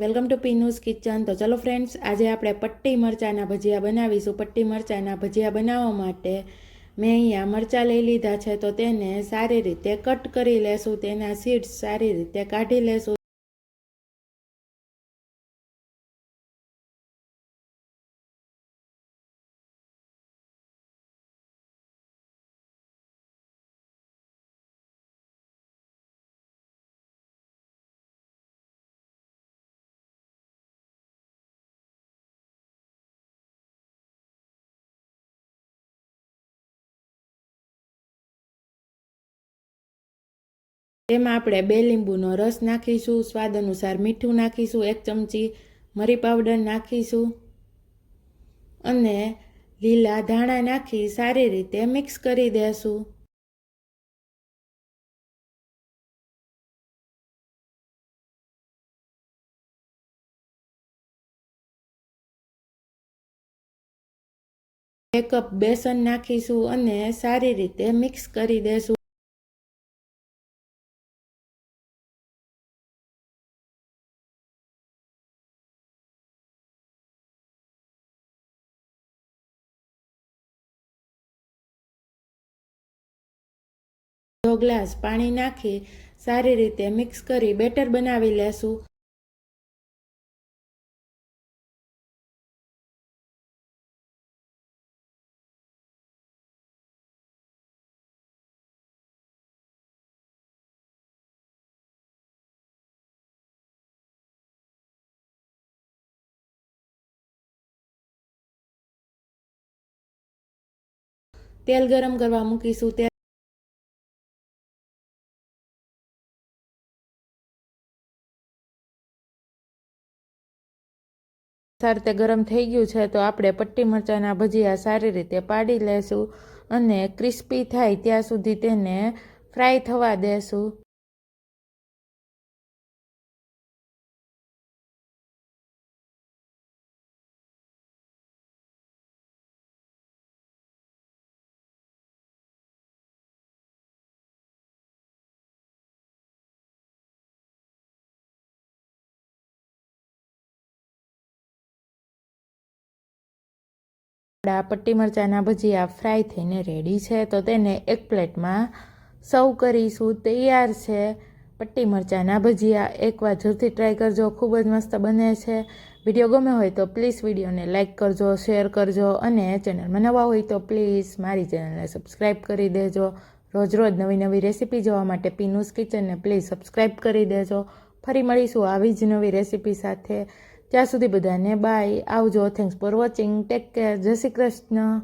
Welcome to પીનુસ kitchen. તો ચલો friends આજે આપણે પટ્ટી મરચાંના ભજીયા બનાવીશું. પટ્ટી મરચાંના ભજીયા બનાવવા માટે મેં અહીંયા મરચાં લઈ લીધા છે, તો તેને સારી રીતે કટ કરી લેશું. તેના સીડ્સ સારી રીતે કાઢી લેશું. તેમાં આપણે બે લીંબુનો રસ નાખીશું, સ્વાદ અનુસાર મીઠું નાખીશું, એક ચમચી મરી પાવડર નાખીશું અને લીલા ધાણા નાખી સારી રીતે મિક્સ કરી દેશું. એક કપ બેસન નાખીશું અને સારી રીતે મિક્સ કરી દેશું. ગ્લાસ પાણી નાખી સારી રીતે મિક્સ કરી બેટર બનાવી લેશું. તેલ ગરમ કરવા મૂકીશું. તેલ સારી રીતે ગરમ થઈ ગયું છે તો આપણે પટ્ટી મરચાંના ભજીયા સારી રીતે પાડી લેશું અને ક્રિસ્પી થાય ત્યાં સુધી તેને ફ્રાય થવા દેશું. આપણા પટ્ટી મરચાંના ભજીયા ફ્રાય થઈને રેડી છે, તો તેને એક પ્લેટમાં સર્વ કરીશું. તૈયાર છે પટ્ટી મરચાંના ભજીયા. એકવાર જરૂરથી ટ્રાય કરજો, ખૂબ જ મસ્ત બને છે. વીડિયો ગમે હોય તો પ્લીઝ વિડીયોને લાઇક કરજો, શેર કરજો અને ચેનલમાં નવા હોય તો પ્લીઝ મારી ચેનલને સબસ્ક્રાઈબ કરી દેજો. રોજ રોજ નવી નવી રેસીપી જોવા માટે પીનુસ કિચનને પ્લીઝ સબસ્ક્રાઈબ કરી દેજો. ફરી મળીશું આવી જ નવી રેસીપી સાથે. ત્યાં સુધી બધાને બાય. આવજો. Thanks for watching take care Jai Shri Krishna.